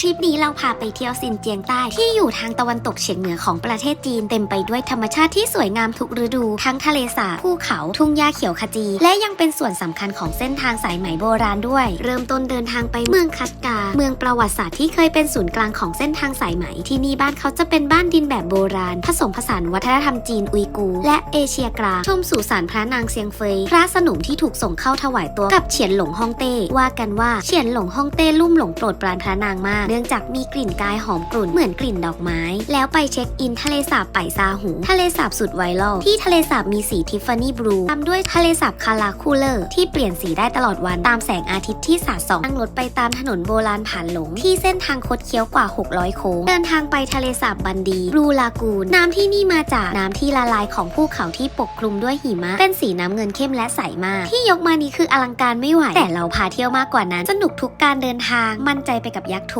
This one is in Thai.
ทริปนี้เราพาไปเที่ยวซินเจียงใต้ที่อยู่ทางตะวันตกเฉียงเหนือของประเทศจีนเต็มไปด้วยธรรมชาติที่สวยงามทุกฤดู ทั้งทะเลสาบภูเขาทุ่งหญ้าเขียวขจี และยังเป็นส่วนสำคัญของเส้นทางสายไหมโบราณด้วย เริ่มต้นเดินทางไปเมืองคัสกา เมืองประวัติศาสตร์ที่เคยเป็นศูนย์กลางของเส้นทางสายไหมที่นี่บ้านเขาจะเป็นบ้านดินแบบโบราณ ผสมผสานวัฒนธรรมจีนอุยกู และเอเชียกลางชมสุสานพระนางเซียงเฟย พระสนุมที่ถูกส่งเข้าถวายตัวกับเฉียนหลงฮ่องเต้ว่ากันว่าเฉียนหลงฮ่องเต้ลุ่มหลงโปรดปรานพระนางมากเนื่องจากมีกลิ่นกายหอมกลุ่นเหมือนกลิ่นดอกไม้ แล้วไปเช็คอินทะเลสาบไปซาหู ทะเลสาบสุดไวรัลที่ทะเลสาบมีสีทิฟฟานี่บลูตามด้วยทะเลสาบคาราคูเลอร์ที่เปลี่ยนสีได้ตลอดวันตามแสงอาทิตย์ที่สาดส่องนั่งรถไปตามถนนโบราณผ่านหลง ที่เส้นทางคดเคี้ยวกว่า 600 โค้ง เดินทางไปทะเลสาบบันดีบลูลากูน น้ำที่นี่มาจากน้ำที่ละลายของภูเขาที่ปกคลุมด้วยหิมะ เป็นสีน้ำเงินเข้มและใสมาก ที่ยกมานี้คืออลังการไม่ไหว แต่เราพาเที่ยวมากกว่านั้น สนุกทุกการเดินทาง มั่นใจไปกับยักษ์ทู